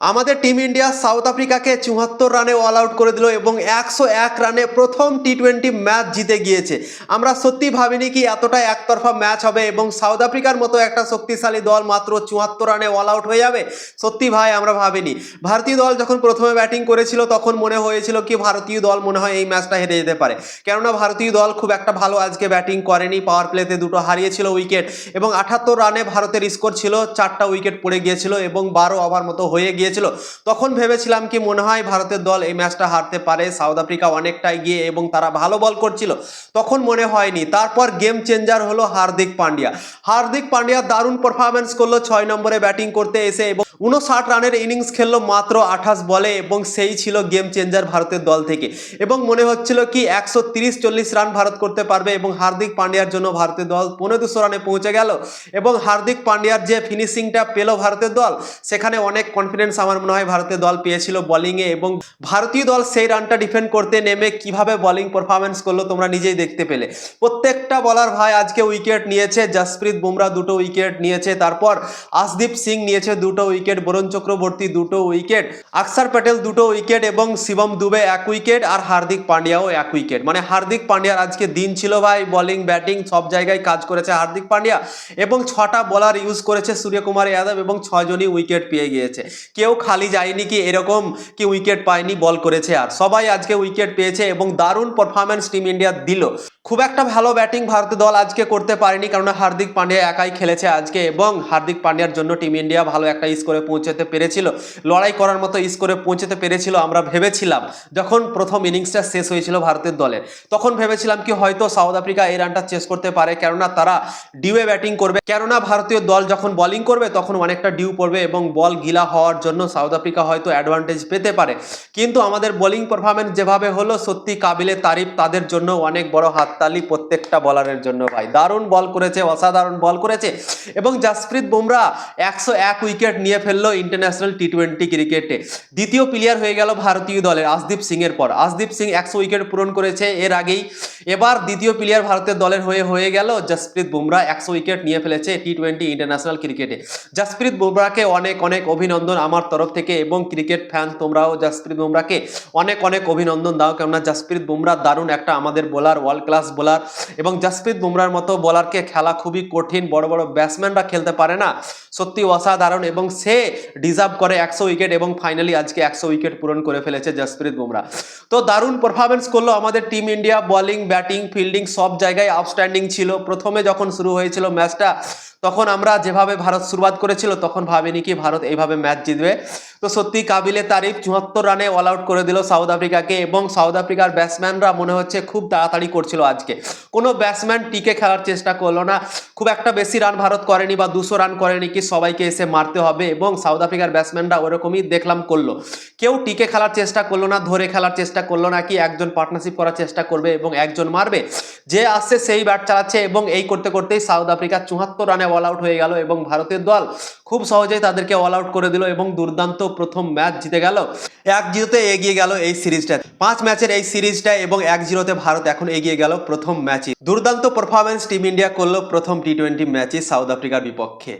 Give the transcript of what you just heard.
আমাদের team India south আফ্রিকাকে চুয়াত্তর রানে অল আউট করে দিল এবং একশো এক রানে প্রথম টি টোয়েন্টি ম্যাচ জিতে গিয়েছে। আমরা সত্যি ভাবিনি কি এতটা একতরফা ম্যাচ হবে এবং সাউথ আফ্রিকার মতো একটা শক্তিশালী দল মাত্র চুয়াত্তর রানে অল আউট হয়ে যাবে? সত্যি ভাই, আমরা ভাবিনি। ভারতীয় দল যখন প্রথমে ব্যাটিং করেছিল, তখন মনে হয়েছিল কি ভারতীয় দল মনে হয় এই ম্যাচটা হেরে যেতে পারে। কেননা ভারতীয় দল খুব একটা ভালো আজকে ব্যাটিং করেনি পাওয়ার প্লেতে দুটো হারিয়েছিল উইকেট এবং আঠাত্তর রানে ভারতের স্কোর ছিল, চারটা উইকেট পড়ে গিয়েছিল এবং বারো ওভার মতো হয়ে গিয়েছিল। তখন ভেবেছিলাম কি মনে হয় ভারতের দল এই ম্যাচটা হারতে পারে। সাউথ আফ্রিকা অনেকটাই গিয়ে এবং তারা ভালো বল করছিল। তখন মনে হয়নি। তারপর গেম চেঞ্জার হলো হার্দিক পান্ডিয়া। হার্দিক পান্ডিয়া দারুণ পারফরমেন্স করল। ছয় নম্বরে ব্যাটিং করতে এসে এবং উনষাট রানের ইনিংস খেললো মাত্র আঠাশ বলে এবং সেই ছিল গেম চেঞ্জার ভারতের দল থেকে। এবং মনে হচ্ছিল কি একশো তিরিশ চল্লিশ রান ভারত করতে পারবে এবং হার্দিক পান্ডিয়ার জন্য ভারতের দল পনেরো দুশো রানে পৌঁছে গেল। এবং হার্দিক পান্ডিয়ার যে ফিনিশিংটা পেল ভারতের দল, সেখানে অনেক কনফিডেন্স আমার মনে হয় ভারতের দল পেয়েছিল বোলিংয়ে এবং ভারতীয় দল সেই রানটা ডিফেন্ড করতে নেমে কীভাবে বোলিং পারফরমেন্স করল তোমরা নিজেই দেখতে পেলে। প্রত্যেকটা বলার ভাই আজকে উইকেট নিয়েছে জসপ্রীত বুমরা দুটো উইকেট নিয়েছে, তারপর আসদীপ সিং নিয়েছে দুটো উইকেট বরুণ চক্রবর্তী দুটো উইকেট, আকসার প্যাটেল দুটো উইকেট এবং শিবম দুবে এক উইকেট আর হার্দিক পান্ডিয়াও এক উইকেট। মানে হার্দিক পান্ডিয়ার আজকে দিন ছিল ভাই বোলিং ব্যাটিং সব জায়গায় কাজ করেছে হার্দিক পান্ডিয়া এবং ছটা বলার ইউজ করেছে সূর্যকুমার যাদব এবং ছয়জনই উইকেট পেয়ে গিয়েছে। কেউ খালি যায়নি কি এরকম কি উইকেট পায়নি বল করেছে আর। সবাই আজকে উইকেট পেয়েছে এবং দারুণ পারফরমেন্স টিম ইন্ডিয়া দিল। খুব একটা ভালো ব্যাটিং ভারতীয় দল আজকে করতে পারেনি কারণ হার্দিক পান্ডিয়া একাই খেলেছে আজকে এবং হার্দিক পান্ডিয়ার জন্য টিম ইন্ডিয়া ভালো একটা স্কোরে পৌঁছাতে পেরেছিল। লড়াই করার মতো স্কোরে পৌঁছাতে পেরেছিল, আমরা ভেবেছিলাম। যখন প্রথম ইনিংসটা শেষ হয়েছিল ভারতের দলের তখন ভেবেছিলাম কি হয়তো সাউথ আফ্রিকা এই রানটা চেস করতে পারে, কেননা তারা ডিউয়ে ব্যাটিং করবে। কেননা ভারতীয় দল যখন বোলিং করবে, তখন অনেকটা ডিউ পড়বে এবং বল গিলা হওয়ার জন্য সাউথ আফ্রিকা হয়তো অ্যাডভান্টেজ পেতে পারে। কিন্তু আমাদের বোলিং পারফরমেন্স যেভাবে হলো, সত্যি কাবিলে তারিফ তাদের জন্য অনেক বড় হাততালি প্রত্যেকটা বলারের জন্য ভাই। দারুণ বল করেছে, অসাধারণ বল করেছে এবং জাসপ্রীত বুমরা একশো এক উইকেট নিয়ে ফেলল ইন্টারন্যাশনাল টি টোয়েন্টি ক্রিকেটে দ্বিতীয় প্লেয়ার হয়ে গেল ভারতীয় দলের আসদীপ সিং এর পর। আসদীপ সিং একশো উইকেট পূরণ করেছে এর আগেই। এবার দ্বিতীয় প্লেয়ার ভারতের দলের হয়ে হয়ে গেল জাসপ্রীত বুমরা, একশো উইকেট নিয়ে ফেলেছে টি টোয়েন্টি ইন্টারন্যাশনাল ক্রিকেটে জাসপ্রীত বুমরাকে অনেক অনেক অভিনন্দন আমার তরফ থেকে এবং ক্রিকেট ফ্যান তোমরাও জাসপ্রীত বুমরাকে অনেক অনেক অভিনন্দন দাও। কেননা জাসপ্রীত বুমরা দারুণ একটা আমাদের বোলার ওয়ার্ল্ড ক্লাস বোলার এবং জাসপ্রীত বুমরার মতো বোলারকে খেলা খুবই কঠিন, বড় বড় ব্যাটসম্যানরা খেলতে পারে না। সত্যি অসাধারণ এবং সে ডিজার্ভ করে একশো উইকেট এবং ফাইনালি আজকে একশো উইকেট পূরণ করে ফেলেছে জসপ্রীত বুমরা। তো দারুণ পারফরমেন্স করল আমাদের team India bowling batting fielding সব জায়গায় আউটস্ট্যান্ডিং ছিল। প্রথমে যখন শুরু হয়েছিল ম্যাচটা তখন আমরা যেভাবে ভারত শুরুয়াত করেছিল, তখন ভাবিনি কি ভারত এইভাবে ম্যাচ জিতবে। তো সত্যি কাবিলে তারিফ, চুয়াত্তর রানে অল আউট করে দিল সাউথ আফ্রিকাকে এবং সাউথ আফ্রিকার ব্যাটসম্যানরা মনে হচ্ছে খুব তাড়াতাড়ি করছিল আজকে। কোনো ব্যাটসম্যান টিকে খেলার চেষ্টা করল না। খুব একটা বেশি রান ভারত করেনি বা দুশো রান করেনি কি সবাইকে এসে মারতে হবে এবং সাউথ আফ্রিকার ব্যাটসম্যানরা ওরকমই দেখলাম করল। কেউ টিকে খেলার চেষ্টা করল না, ধরে খেলার চেষ্টা করল না কি একজন পার্টনারশিপ করার চেষ্টা করবে এবং একজন মারবে? যে আসছে সেই ব্যাট চালাচ্ছে এবং এই করতে করতেই সাউথ আফ্রিকা চুয়াত্তর রানে অল আউট হয়ে গেল এবং ভারতের দল খুব সহজেই তাদেরকে অল আউট করে দিল এবং দুর্দান্ত প্রথম ম্যাচ জিতে গেল। এক জিরোতে এগিয়ে গেল এই সিরিজটা। পাঁচ ম্যাচের এই সিরিজটা এবং এক জিরোতে ভারত এখন এগিয়ে গেল প্রথম ম্যাচে দুর্দান্ত পারফরমেন্স টিম ইন্ডিয়া করল প্রথম টি টোয়েন্টি ম্যাচে সাউথ আফ্রিকার বিপক্ষে।